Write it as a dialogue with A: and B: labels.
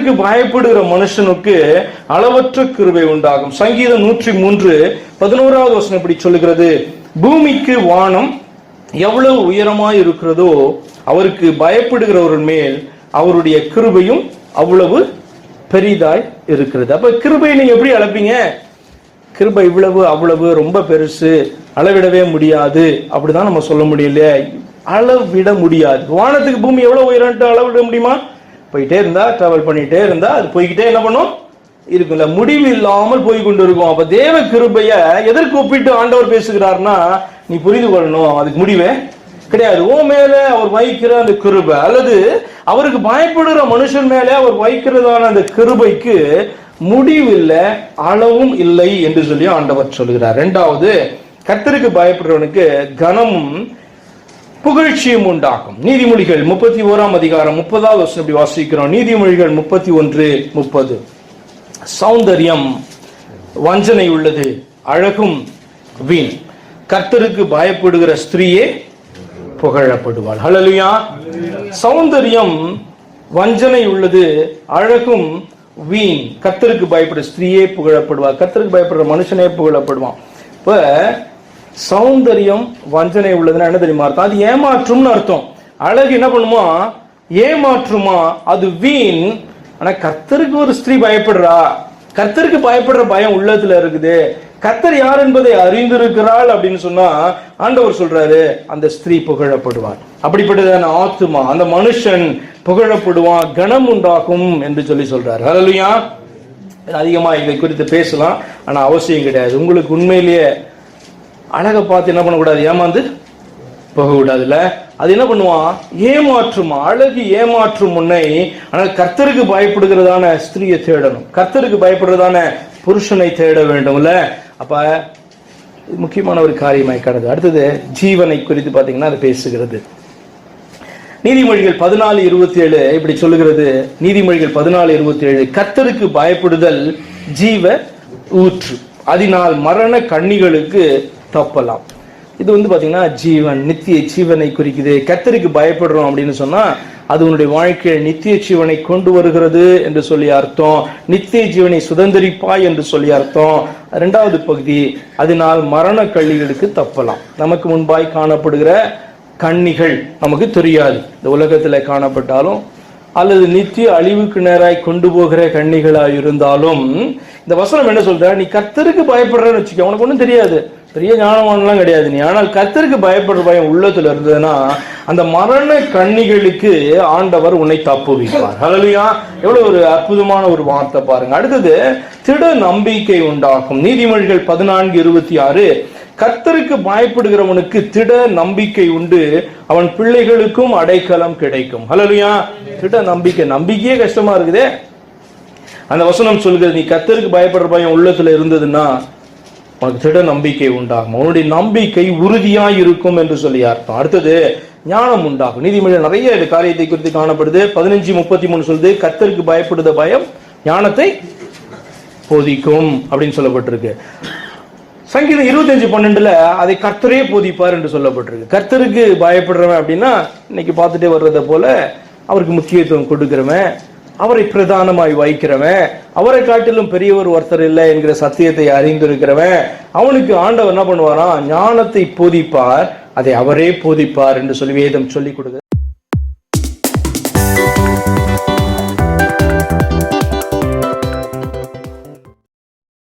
A: கர்த்தருக்கு பயப்படுகிற மனுஷனுக்கு அளவற்ற கிருபை உண்டாகும். சங்கீதம் நூற்றி மூன்று பதினோராவது வசனம் இப்படி சொல்லுகிறது. பூமிக்கு வானம் எவ்வளவு உயரமாய் இருக்கிறதோ அவருக்கு பயப்படுகிறவர்கள் மேல் அவருடைய கிருபையும் அவ்வளவு பெரிதாய் இருக்கிறது. அப்ப கிருபையை நீங்க எப்படி அளப்பீங்க? கிருபை இவ்வளவு அவ்வளவு ரொம்ப பெருசு அளவிடவே முடியாது. அப்படிதான் நம்ம சொல்ல முடியல அளவிட முடியாது. வானத்துக்கு பூமி எவ்வளவு உயரம்ட்டு அளவிட முடியுமா? போயிட்டே இருந்தா ட்ராவல் பண்ணிட்டே இருந்தா அது போய்கிட்டே என்ன பண்ணும்? இருக்குல்ல முடிவு இல்லாமல் போய் கொண்டு இருக்கும் அப்ப தேவ கிருபைய எதற்கு ஒப்பிட்டு ஆண்டவர் பேசுகிறார்னா நீ புரிந்து கொள்ளணும். அதுக்கு முடிவே கிடையாது. ஓ மேல அவர் வைக்கிற அந்த கிருபை அல்லது அவருக்கு பயப்படுகிற மனுஷன் மேலே அவர் வைக்கிறதான அந்த கிருபைக்கு முடிவில்லை அளவும் இல்லை என்று சொல்லி ஆண்டவர் சொல்கிறார் இரண்டாவது கத்தருக்கு பயப்படுறவனுக்கு கனமும் புகழ்ச்சியும் உண்டாகும். நீதிமொழிகள் முப்பத்தி ஓராம் அதிகாரம் முப்பதாவது வருஷம் இப்படி வாசிக்கிறோம். நீதிமொழிகள் முப்பத்தி ஒன்று முப்பது. சௌந்தரியம் வஞ்சனை உள்ளது அழகும் வீண். கர்த்தருக்கு பயப்படுகிற ஸ்திரீயே புகழப்படுவாள். ஹலலுயா சௌந்தரியம் வஞ்சனை உள்ளது அழகும் வீண். கர்த்தருக்கு பயப்படுற ஸ்திரீயே புகழப்படுவாள். கர்த்தருக்கு பயப்படுற மனுஷனே புகழப்படுவான். இப்போ சௌந்தரியம் வஞ்சனை உள்ளதுன்னா என்ன தெரியுமா அர்த்தம்? அது ஏமாற்றும்னு அர்த்தம். அழகு என்ன பண்ணுமா? ஏமாற்றுமா? அது வீண். ஆனா கர்த்தருக்கு ஒரு ஸ்திரீ பயப்படுறா. கர்த்தருக்கு பயப்படுற பயம் உள்ளத்துல இருக்குது. கர்த்தர் யார் என்பதை அறிந்திருக்கிறாள் அப்படின்னு சொன்னா ஆண்டவர் சொல்றாரு அந்த ஸ்திரீ புகழப்படுவார் அப்படிப்பட்டதான ஆத்துமா அந்த மனுஷன் புகழப்படுவான் கனம் உண்டாகும் என்று சொல்லி சொல்றாரு. அதுலயா அதிகமா இதை குறித்து பேசலாம். ஆனா அவசியம் கிடையாது. உங்களுக்கு உண்மையிலேயே அழகை பார்த்து என்ன பண்ணக்கூடாது? ஏமாந்து போக அது என்ன பண்ணுவான்? ஏமாற்றும் அழகு ஏமாற்றும் முன்னை ஆனால் கர்த்தருக்கு பயப்படுகிறதான ஸ்திரியை தேடணும். கர்த்தருக்கு பயப்படுறதான புருஷனை தேட வேண்டும்ல? அப்ப முக்கியமான ஒரு காரியமாய் கடந்து அடுத்தது ஜீவனை குறித்து பார்த்தீங்கன்னா அது பேசுகிறது. நீதிமொழிகள் பதினாலு இருபத்தி ஏழு இப்படி சொல்லுகிறது. நீதிமொழிகள் பதினாலு இருபத்தி ஏழு கர்த்தருக்கு பயப்படுதல் ஜீவ ஊற்று. அதனால் மரண கண்ணிகளுக்கு தப்பலாம். இது வந்து பார்த்தீங்கன்னா ஜீவன் நித்திய ஜீவனை குறிக்குது. கத்தருக்கு பயப்படுறோம் அப்படின்னு சொன்னால் அது உன்னுடைய வாழ்க்கையில் நித்திய ஜீவனை கொண்டு வருகிறது என்று சொல்லி அர்த்தம். நித்திய ஜீவனை சுதந்திரிப்பாய் என்று சொல்லி அர்த்தம். ரெண்டாவது பகுதி அதனால் மரண கள்ளிகளுக்கு தப்பலாம். நமக்கு முன்பாய் காணப்படுகிற கண்ணிகள் நமக்கு தெரியாது. இந்த உலகத்தில் காணப்பட்டாலும் அல்லது நித்திய அழிவுக்கு நேராய் கொண்டு போகிற கண்ணிகளாக இருந்தாலும் இந்த வசனம் என்ன சொல்ற நீ கத்தருக்கு பயப்படுறன்னு வச்சுக்க உனக்கு ஒன்றும் தெரியாது. பெரிய ஞானவான்லாம் கிடையாது நீ. ஆனால் கத்தருக்கு பயப்படுற பயம் உள்ளத்துல இருந்ததுன்னா அந்த மரண கண்ணிகளுக்கு ஆண்டவர் உன்னை தப்பு வைப்பார் ஹலலியா எவ்வளவு ஒரு அற்புதமான ஒரு வார்த்தை பாருங்க. அடுத்தது திட நம்பிக்கை உண்டாகும். நீதிமொழிகள் பதினான்கு இருபத்தி ஆறு கத்தருக்கு பயப்படுகிறவனுக்கு திட நம்பிக்கை உண்டு. அவன் பிள்ளைகளுக்கும் அடைக்கலம் கிடைக்கும். ஹலலியா திட நம்பிக்கை நம்பிக்கையே கஷ்டமா இருக்குதே. அந்த வசனம் சொல்கிறது நீ கத்தருக்கு பயப்படுற பயம் உள்ளத்துல இருந்ததுன்னா உனக்கு திட நம்பிக்கை உண்டாகும். உன்னுடைய நம்பிக்கை உறுதியாக இருக்கும் என்று சொல்லி அர்த்தம். அடுத்தது ஞானம் உண்டாகும். நீதிமொழியில் நிறைய இது காரியத்தை குறித்து காணப்படுது. பதினஞ்சு முப்பத்தி மூணு சொல்லுது கர்த்தருக்கு பயப்படுத பயம் ஞானத்தை போதிக்கும் அப்படின்னு சொல்லப்பட்டிருக்கு. சங்கீதம் இருபத்தஞ்சு பன்னெண்டுல அதை கர்த்தரே போதிப்பார் என்று சொல்லப்பட்டிருக்கு. கர்த்தருக்கு பயப்படுறவன் அப்படின்னா இன்னைக்கு பார்த்துட்டே வர்றதை போல அவருக்கு முக்கியத்துவம் கொடுக்குறவன் அவரை பிரதானமாய் வைக்கிறவன். அவரை காட்டிலும் பெரியவர் ஒருத்தர் இல்லை என்கிற சத்தியத்தை அறிந்திருக்கிறவன். அவனுக்கு ஆண்டவர் என்ன பண்ணுவாராம் ஞானத்தை போதிப்பார். அதை அவரே போதிப்பார் என்று சொல்லி வேதம் சொல்லிக் கொடுக்குது.